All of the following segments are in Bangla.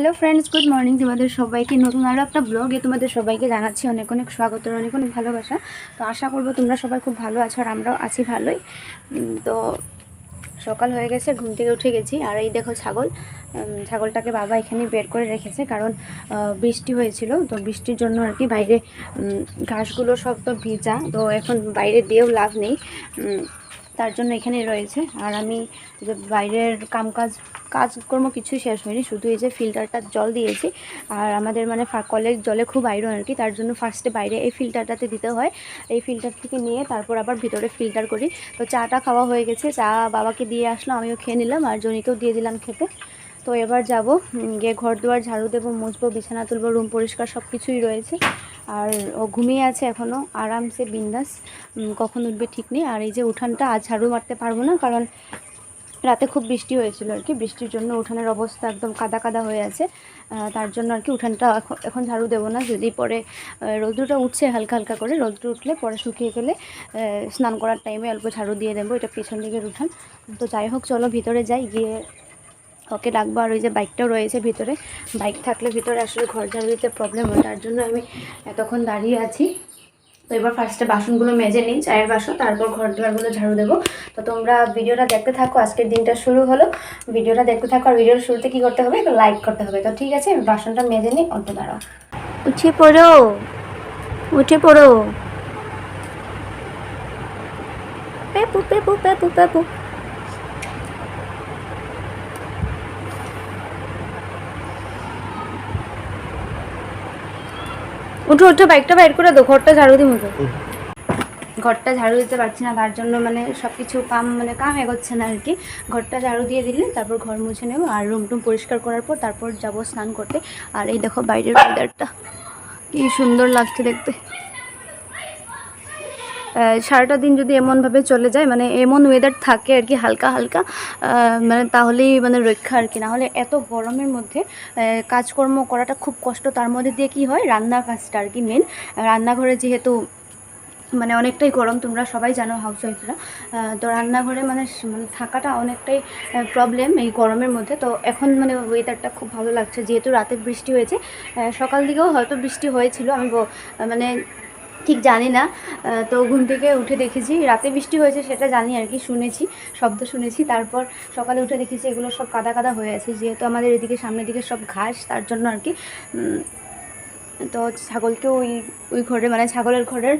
হ্যালো ফ্রেন্ডস গুড মর্নিং তোমাদের সবাইকে নতুন আরও একটা ব্লগে তোমাদের সবাইকে জানাচ্ছি অনেক অনেক স্বাগত অনেক অনেক ভালোবাসা। তো আশা করব তোমরা সবাই খুব ভালো আছো আর আমরাও আছি ভালোই। তো সকাল হয়ে গেছে, ঘুম থেকে উঠে গেছি। আর এই দেখো ছাগল ছাগলটাকে বাবা এখানে বের করে রেখেছে কারণ বৃষ্টি হয়েছিল। তো বৃষ্টির জন্য আর কি বাইরে ঘাসগুলো সব তো ভিজা। তো এখন বাইরে দিয়েও লাভ নেই। তার জন্য এখানে রয়েছে। আর আমি যে বাইরের কামকাজ, কাজকর্ম কিছুই শেষ হয়নি, শুধু এই যে ফিল্টারটা জল দিয়েছি। আর আমাদের মানে কলের জলে খুব আয়রন আর কি, তার জন্য ফার্স্টে বাইরে এই ফিল্টারটাতে দিতে হয়। এই ফিল্টার থেকে নিয়ে তারপর আবার ভিতরে ফিল্টার করি। তো চাটা খাওয়া হয়ে গেছে, চা বাবাকে দিয়ে আসলাম আমিও খেয়ে নিলাম, আর জনিকেও দিয়ে দিলাম খেতে। তো এবার যাব গিয়ে ঘর দুয়ার, ঝাড়ু দেবো, মুছবো, বিছানা তুলবো, রুম পরিষ্কার সব কিছুই রয়েছে। আর ও ঘুমিয়ে আছে এখনও আরামসে বিন্দাস। কখন উঠবে ঠিক নেই। আর এই যে উঠানটা, আজ ঝাড়ু মারতে পারব না, কারণ রাতে খুব বৃষ্টি হয়েছিল আর কি। বৃষ্টির জন্য উঠানের অবস্থা একদম কাদা কাদা হয়ে আছে। তার জন্য আর কি উঠানটা এখন ঝাড়ু দেবো না। যদি পরে রৌদ্রটা উঠছে হালকা হালকা করে, রৌদ্র উঠলে পরে শুকিয়ে গেলে স্নান করার টাইমে অল্প ঝাড়ু দিয়ে দেবো। এটা পিছন দিকের উঠান। তো যাই হোক, চলো ভিতরে যাই, গিয়ে ওকে ডাকবো আর ওই যে বাইকটাও রয়েছে ভিতরে। বাইক থাকলে ভিতরে আসলে ঘর ঝাড়ু দিতে প্রবলেম হয়, তার জন্য আমি এতক্ষণ দাঁড়িয়ে আছি। তো এবার ফার্স্টে বাসনগুলো মেজে নিই, চায়ের বাসন, তারপর ঘর দুয়ারগুলো ঝাড়ু দেবো। তো তোমরা ভিডিওটা দেখতে থাকো, আজকের দিনটা শুরু হলো। ভিডিওটা দেখতে থাকো আর ভিডিওর শুরুতে কী করতে হবে লাইক করতে হবে। তো ঠিক আছে, বাসনটা মেজে নিই, অল্প দাঁড়াও। উঠে পড়ো উঠে পড়ো। পেপু পেপু পেপু পেপু। উঠো উঠো বাইকটা বাইর করে দো ঘরটা ঝাড়ু দিই মতো ঘরটা ঝাড়ু দিতে পারছি না তার জন্য মানে সব কিছু কাম মানে কাম এগোচ্ছে না আর কি ঘরটা ঝাড়ু দিয়ে দিলে তারপর ঘর মুছে নেব আর রুম টুম পরিষ্কার করার পর তারপর যাব স্নান করতে। আর এই দেখো বাইরের ওয়েদারটা কি সুন্দর লাগছে দেখতে। সারাটা দিন যদি এমনভাবে চলে যায় মানে এমন ওয়েদার থাকে আর কি, হালকা হালকা মানে তাহলেই মানে রক্ষা আর কি। নাহলে এত গরমের মধ্যে কাজকর্ম করাটা খুব কষ্ট। তার মধ্যে দিয়ে কি হয়, রান্নার কাজটা আর কি মেন রান্নাঘরে যেহেতু মানে অনেকটাই গরম, তোমরা সবাই জানো হাউস ওয়াইফরা তো রান্নাঘরে মানে মানে থাকাটা অনেকটাই প্রবলেম এই গরমের মধ্যে। তো এখন মানে ওয়েদারটা খুব ভালো লাগছে। যেহেতু রাতে বৃষ্টি হয়েছে সকাল দিকেও হয়তো বৃষ্টি হয়েছিল। আমি মানে ঠিক জানি না। তো ঘুম থেকে উঠে দেখেছি, রাতে বৃষ্টি হয়েছে সেটা জানি আর কি, শুনেছি, শব্দ শুনেছি। তারপর সকালে উঠে দেখেছি এগুলো সব কাদা কাদা হয়ে আছে, যেহেতু আমাদের এদিকে সামনের দিকে সব ঘাস, তার জন্য আর কি তো ছাগলকে ওই ওই ঘরে মানে ছাগলের ঘরের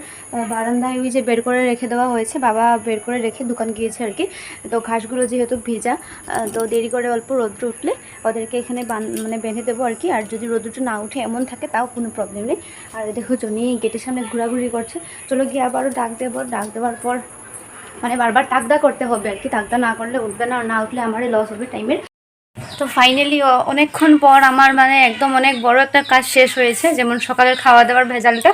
বারান্দায় ওই যে বের করে রেখে দেওয়া হয়েছে, বাবা বের করে রেখে দোকান গিয়েছে আর কি। তো ঘাসগুলো যেহেতু ভেজা তো দেরি করে অল্প রৌদ্র উঠলে ওদেরকে এখানে মানে বেঁধে দেবো আর কি। আর যদি রৌদ্রটা না উঠে এমন থাকে তাও কোনো প্রবলেম নেই। আর দেখো জনি গেটের সামনে ঘোরাঘুরি করছে। চলো গিয়ে আবারও ডাক দেবো। ডাক দেওয়ার পর মানে বারবার তাকদা করতে হবে আর কি। তাকদা না করলে উঠবে না না উঠলে আমারই লস হবে টাইমের তো ফাইনালি অনেকক্ষণ পর আমার মানে একদম অনেক বড় একটা কাজ শেষ হয়েছে, যেমন সকালের খাওয়া দাওয়ার ভেজালটা।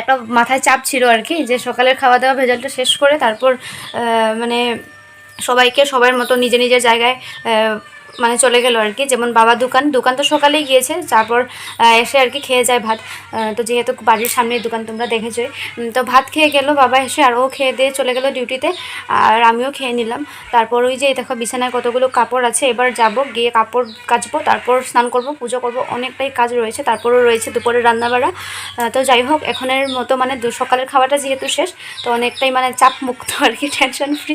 একটা মাথায় চাপ ছিল আর কি, যে সকালের খাওয়া দাওয়া ভেজালটা শেষ করে তারপর মানে সবাইকে সবার মতো নিজে নিজের জায়গায় মানে চলে গেল আর কি। যেমন বাবা দোকান দোকান তো সকালেই গিয়েছে, তারপর এসে আর কি খেয়ে যায় ভাত। তো যেহেতু বাড়ির সামনে দোকান, তোমরা দেখেছোই। তো ভাত খেয়ে গেল, বাবা এসে আর ও খেয়ে দিয়ে চলে গেল ডিউটিতে, আর আমিও খেয়ে নিলাম। তারপর ওই যে, দেখো বিছানায় কতগুলো কাপড় আছে, এবার যাব, গিয়ে কাপড় কাচবো, তারপর স্নান করব, পুজো করব, অনেকটাই কাজ রয়েছে। তারপরও রয়েছে দুপুরের রান্নাবাড়া। তো যাই হোক, এখনের মতো মানে সকালের খাওয়াটা যেহেতু শেষ, তো অনেকটাই মানে চাপ মুক্ত আর কি টেনশন ফ্রি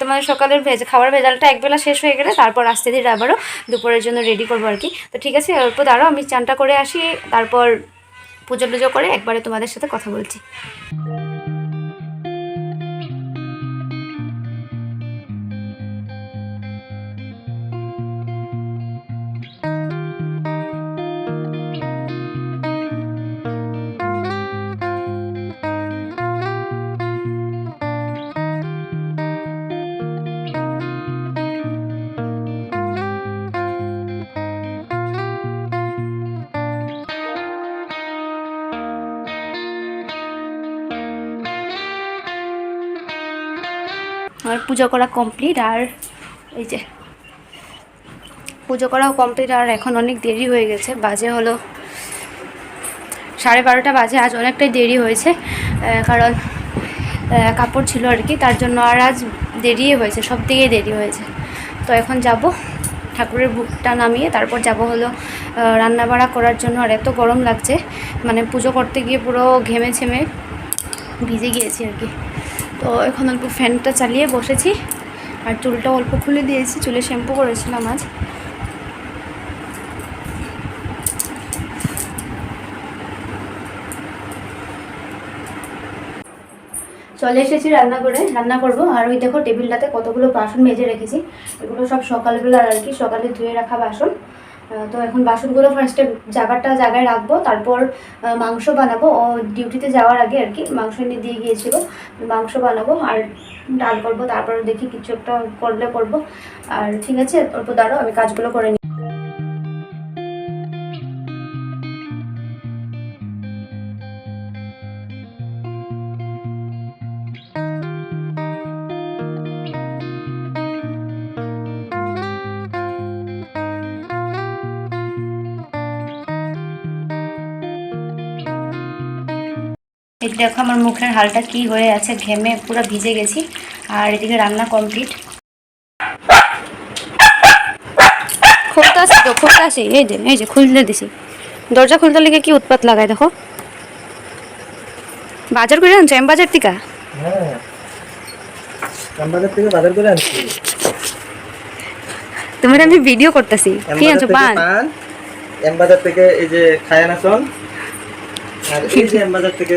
তোমার সকালের ভেজ খাবার ভেজালটা একবেলা শেষ হয়ে গেলে, তারপর আস্তে ধীরে আবারও দুপুরের জন্য রেডি করব আর কি। তো ঠিক আছে, অল্প দাঁড়াও, আমি চানটা করে আসি, তারপর পুজো টুজো করে একবারে তোমাদের সাথে কথা বলছি। আমার পুজো করা কমপ্লিট আর এই যে, পুজো করাও কমপ্লিট আর এখন অনেক দেরি হয়ে গেছে। বাজে হলো সাড়ে বারোটা বাজে, আজ অনেকটাই দেরি হয়েছে কারণ কাপড় ছিল আর কি, তার জন্য আর আজ দেরিই হয়েছে, সব দিকেই দেরি হয়েছে। তো এখন যাব, ঠাকুরের বুকটা নামিয়ে তারপর যাব হলো রান্না বাড়া করার জন্য, আর এত গরম লাগছে মানে পুজো করতে গিয়ে পুরো ঘেমে ছেমে ভিজে গিয়েছি আর কি। তো এখন অল্প ফ্যানটা চালিয়ে বসেছি। আর চুলটা অল্প খুলে দিয়েছি, চুলে শ্যাম্পু করেছিলাম আজ। চলে এসেছি রান্না করে রান্না করব। আর ওই দেখো টেবিলটাতে কতগুলো বাসন মেজে রেখেছি। এগুলো সব সকালবেলার আর কি, সকালে ধুয়ে রাখা বাসন। তো এখন বাসনগুলো ফার্স্টে জায়গাটা জায়গায় রাখব, তারপর মাংস বানাবো। ও ডিউটিতে যাওয়ার আগে আর কি, মাংস এনে দিয়ে গিয়েছিল, মাংস বানাবো আর ডাল করব, তারপর দেখি কিছু একটা করলে করব। আর ঠিক আছে, অল্প দাঁড়ো আমি কাজগুলো করে নিই এই দেখো আমার মুখের হালটা কি হয়ে আছে ঘেমে পুরো ভিজে গেছি আর এদিকে রান্না কমপ্লিট খুলতে আসি তো খুলতে আসি এই যে এই যে খুলতে দিছি। দরজা খুলতে লেগে কি উৎপাত লাগায় দেখো। বাজার করে আনছো এম বাজার থেকে? হ্যাঁ। আমবাজার বাজার করে আনছি। তোমার আমি ভিডিও করতেছি। কি আনছো পান। পান আমবাজার থেকে এই যে খায়ানাসন আর এই যে আমবাজার থেকে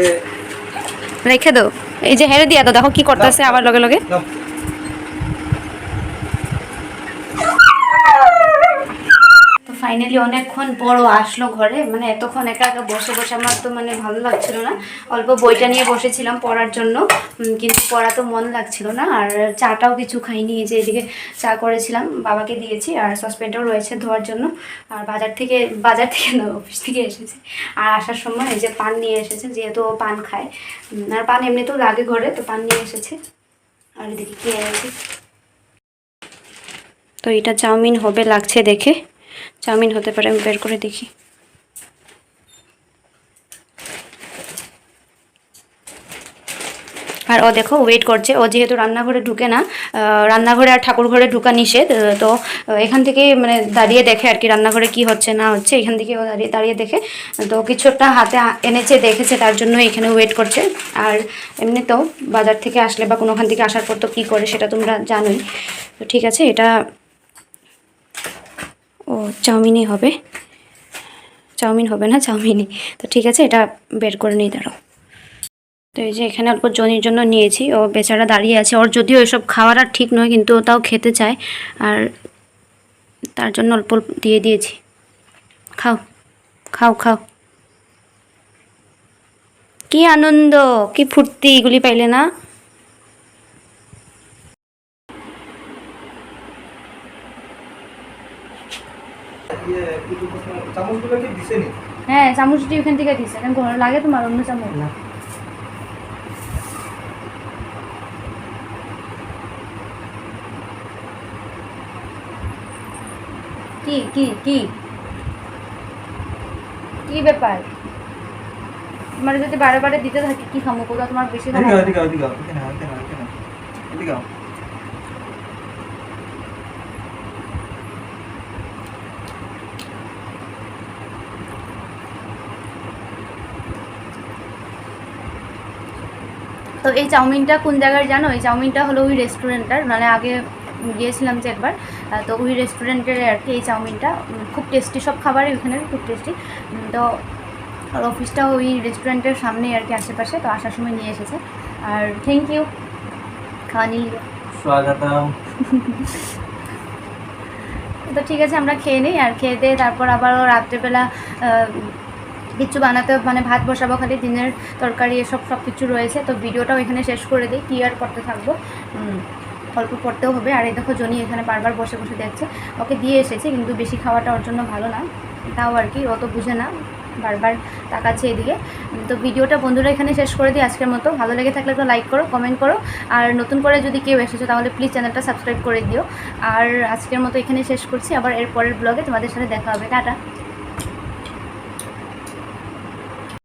রেখে দো এই যে হেরে দিয়া তো দেখো কি করতেছে আবার লগে লগে নাও। তো ফাইনালি অনেকক্ষণ ও আসলো ঘরে মানে এতক্ষণ একা একা বসে বসে আমার তো মানে ভালো লাগছিল না। অল্প বইটা নিয়ে বসেছিলাম পড়ার জন্য কিন্তু পড়া তো মন লাগছিল না, আর চাটাও কিছু খাইনি, এই যে এদিকে চা করেছিলাম, বাবাকে দিয়েছি, আর সসপেনটাও রয়েছে ধোয়ার জন্য, আর বাজার থেকে বাজার থেকে না অফিস থেকে এসেছে। আর আসার সময় এই যে পান নিয়ে এসেছে, যেহেতু ও পান খায় আর পান এমনিতেও লাগে ঘরে, তো পান নিয়ে এসেছে। আর এদিকে কি এনেছে তো এটা চাউমিন হবে, লাগছে দেখে। চাউমিন হতে পারে, আমি বের করে দেখি। আর ও দেখো ওয়েট করছে। ও যেহেতু রান্নাঘরে ঢুকে না রান্নাঘরে আর ঠাকুর ঘরে ঢুকা নিষেধ তো এখান থেকে মানে দাঁড়িয়ে দেখে আর কি রান্নাঘরে কি হচ্ছে না হচ্ছে, এখান থেকে ও দাঁড়িয়ে দাঁড়িয়ে দেখে। তো কিছু একটা হাতে এনেছে, দেখেছে, তার জন্য এখানে ওয়েট করছে। আর এমনিতেও বাজার থেকে আসলে বা কোনোখান থেকে আসার পর তো কী করে, সেটা তোমরা জানোই। তো ঠিক আছে, এটা ও চাউমিনই হবে। চাউমিন হবে না, চাউমিনই। তো ঠিক আছে, এটা বের করে নিই দাঁড়াও। তো এই যে এখানে অল্প জনির জন্য নিয়েছি, ও বেচারা দাঁড়িয়ে আছে। ওর যদিও এসব খাওয়ার আর ঠিক নয়, কিন্তু তাও খেতে চায়। আর তার জন্য অল্প দিয়ে দিয়েছি। খাও খাও খাও। কি আনন্দ, কি ফুর্তি, এগুলি পাইলে না ইয়ে, কিছু প্রশ্ন- চামচগুলো কি দিছে নি? হ্যাঁ চামচটি ওখান থেকে দিচ্ছে এখন ঘরে লাগে তোমার অন্য চামচ। না। কি কি কি? কি ব্যাপার? তোমার যদি বারে বারে দিতে থাকে কি খামো কোথাও? তোমার বেশি খামো এদিকে আও, এদিকে আও, এদিকে আও, এখানে আও, এখানে আও, এখানে আও। এদিকে আও। তো এই চাউমিনটা কোন জায়গায় জানো? এই চাউমিনটা হলো ওই রেস্টুরেন্টটার। মানে আগে গিয়েছিলাম যে একবার তো ওই রেস্টুরেন্টের আর কি এই চাউমিনটা। খুব টেস্টি সব খাবারই ওখানে খুব টেস্টি। তো আর অফিসটা ওই রেস্টুরেন্টের সামনেই আর কি আশেপাশে তো আসার সময় নিয়ে এসেছে। আর থ্যাংক ইউ খাওয়া স্বাগতম। তো ঠিক আছে আমরা খেয়ে নিই। আর খেয়ে দিয়ে তারপর আবারও রাত্রেবেলা কিছু বানাতে মানে ভাত বসাবো খালি দিনের তরকারি, এসব সব কিছু রয়েছে। তো ভিডিওটাও এখানে শেষ করে দিই, কি আর করতে থাকব? অল্প পড়তেও হবে। আর এই দেখো জনি এখানে বারবার বসে বসে দেখছে। ওকে দিয়ে এসেছে, কিন্তু বেশি খাওয়াটা ওর জন্য ভালো না। তাও আর কি অত বুঝে না, বারবার তাকাচ্ছে এদিকে। তো ভিডিওটা বন্ধুরা এখানে শেষ করে দিই আজকের মতো। ভালো লেগে থাকলে তো লাইক করো, কমেন্ট করো। আর নতুন করে যদি কেউ এসেছ, তাহলে প্লিজ চ্যানেলটা সাবস্ক্রাইব করে দিও। আর আজকের মতো এখানে শেষ করছি। আবার এর পরের ব্লগে তোমাদের সাথে দেখা হবে। টাটা।